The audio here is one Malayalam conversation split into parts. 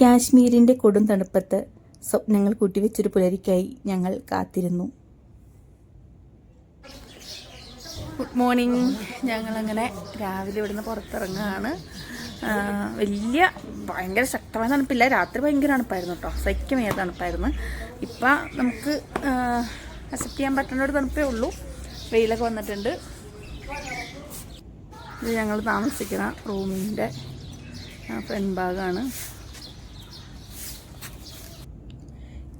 കാശ്മീരിന്റെ കൊടും തണുപ്പത്ത് സ്വപ്നങ്ങൾ കൂട്ടിവെച്ചൊരു പുലരിക്കായി ഞങ്ങൾ കാത്തിരുന്നു. ഗുഡ് മോർണിംഗ് ഞങ്ങളങ്ങനെ രാവിലെ ഇവിടുന്ന് പുറത്തിറങ്ങുകയാണ്. വലിയ ഭയങ്കര ശക്തമായ തണുപ്പില്ല. രാത്രി ഭയങ്കര തണുപ്പായിരുന്നു കേട്ടോ സഹിക്കമേയ തണുപ്പായിരുന്നു. ഇപ്പം നമുക്ക് അക്സെപ്റ്റ് ചെയ്യാൻ പറ്റുന്ന ഒരു തണുപ്പേ ഉള്ളൂ. വെയിലൊക്കെ വന്നിട്ടുണ്ട്. ഇത് ഞങ്ങൾ താമസിക്കുന്ന റൂമിന്റെ ഫ്രണ്ട് ഭാഗമാണ്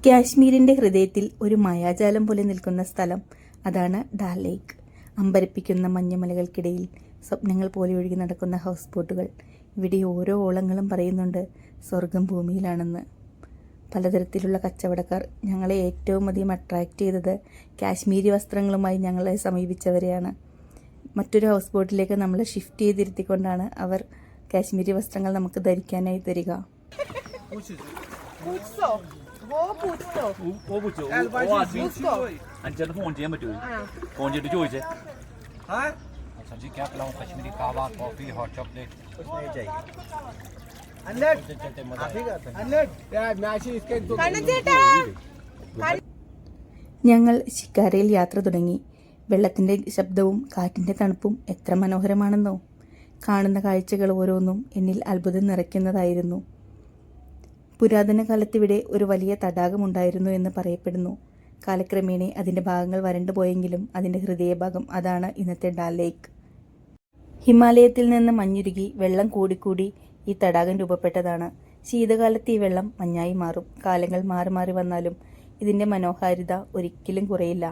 കാശ്മീരിന്റെ ഹൃദയത്തിൽ ഒരു മായാജാലം പോലെ നിൽക്കുന്ന സ്ഥലം. അതാണ് ഡാൽ ലേക്ക്. അമ്പരപ്പിക്കുന്ന മഞ്ഞുമലകൾക്കിടയിൽ സ്വപ്നങ്ങൾ പോലെ ഒഴുകി നടക്കുന്ന ഹൗസ് ബോട്ടുകൾ. ഇവിടെ ഓരോ ഓളങ്ങളും പറയുന്നുണ്ട് സ്വർഗം ഭൂമിയിലാണെന്ന്. പലതരത്തിലുള്ള കച്ചവടക്കാർ ഞങ്ങളെ ഏറ്റവും അധികം അട്രാക്റ്റ് ചെയ്തത് കാശ്മീരി വസ്ത്രങ്ങളുമായി ഞങ്ങളെ സമീപിച്ചവരെയാണ്. മറ്റൊരു ഹൗസ് ബോട്ടിലേക്ക് നമ്മൾ ഷിഫ്റ്റ് ചെയ്തിരുത്തിക്കൊണ്ടാണ് അവർ കാശ്മീരി വസ്ത്രങ്ങൾ നമുക്ക് ധരിക്കാനായി തരിക. ഓ പൂച്ചോ ഓ പുച്ചു ഓ ആദ്മി അഞ്ചേട്ടന് ഫോൺ ചെയ്യാൻ പറ്റുമോ ഫോൺ ചെയ്തിട്ട് ചോദിച്ചേ सर जी क्या पिलाऊं कश्मीरी कावा कॉफी हॉट चॉकलेट कुछ नहीं चाहिए अन्नट आप ही का अन्नट यार मैच इसके दो കണ്ണച്ചേട്ടാ ഞങ്ങൾ ശിക്കാരയിൽ യാത്ര തുടങ്ങി വെള്ളത്തിൻ്റെ ശബ്ദവും കാറ്റിൻ്റെ തണുപ്പും എത്ര മനോഹരമാണെന്നോ കാണുന്ന കാഴ്ചകൾ ഓരോന്നും എന്നിൽ അത്ഭുതം നിറയ്ക്കുന്നതായിരുന്നു പുരാതന കാലത്തിവിടെ ഒരു വലിയ തടാകമുണ്ടായിരുന്നു എന്ന് പറയപ്പെടുന്നു. കാലക്രമേണ അതിന്റെ ഭാഗങ്ങൾ വരണ്ടുപോയെങ്കിലും അതിന്റെ ഹൃദയഭാഗം അതാണ് ഇന്നത്തെ ഡാൽ ലേക്ക്. ഹിമാലയത്തിൽ നിന്ന് മഞ്ഞുരുകി വെള്ളം കൂടിക്കൂടി ഈ തടാകം രൂപപ്പെട്ടതാണ്. ശീതകാലത്ത് ഈ വെള്ളം മഞ്ഞായി മാറും. കാലങ്ങൾ മാറി മാറി വന്നാലും ഇതിന്റെ മനോഹാരിത ഒരിക്കലും കുറയില്ല.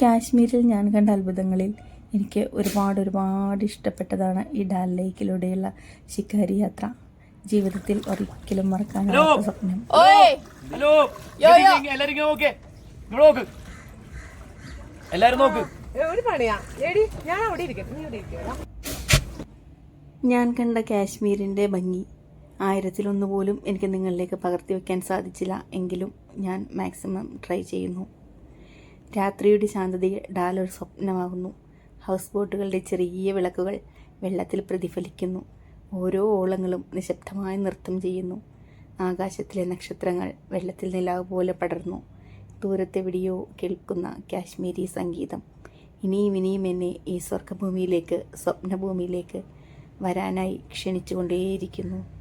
കാശ്മീരിൽ ഞാൻ കണ്ട അത്ഭുതങ്ങളിൽ എനിക്ക് ഒരുപാട് ഒരുപാട് ഇഷ്ടപ്പെട്ടതാണ് ഈ ഡാൽ ലേക്കിലൂടെയുള്ള ശിക്കാരി യാത്ര. ജീവിതത്തിൽ ഒരിക്കലും മറക്കാൻ സ്വപ്നം. ഞാൻ കണ്ട കാശ്മീരിന്റെ ഭംഗി. ആയിരത്തിലൊന്ന് പോലും എനിക്ക് നിങ്ങളിലേക്ക് പകർത്തി വെക്കാൻ സാധിച്ചില്ല. എങ്കിലും ഞാൻ മാക്സിമം ട്രൈ ചെയ്യുന്നു. രാത്രിയുടെ ശാന്തതയിൽ ഡാൽ ഒരു സ്വപ്നമാകുന്നു. ഹൗസ് ബോട്ടുകളുടെ ചെറിയ വിളക്കുകൾ വെള്ളത്തിൽ പ്രതിഫലിക്കുന്നു. ഓരോ ഓളങ്ങളും നിശബ്ദമായി നൃത്തം ചെയ്യുന്നു. ആകാശത്തിലെ നക്ഷത്രങ്ങൾ വെള്ളത്തിൽ നിലാവ് പോലെ പടർന്നു. ദൂരത്തെവിടെയോ കേൾക്കുന്ന കാശ്മീരി സംഗീതം. ഇനിയും ഇനിയും എന്നെ ഈ സ്വർഗഭൂമിയിലേക്ക് സ്വപ്നഭൂമിയിലേക്ക് വരാനായി ക്ഷണിച്ചുകൊണ്ടേയിരിക്കുന്നു.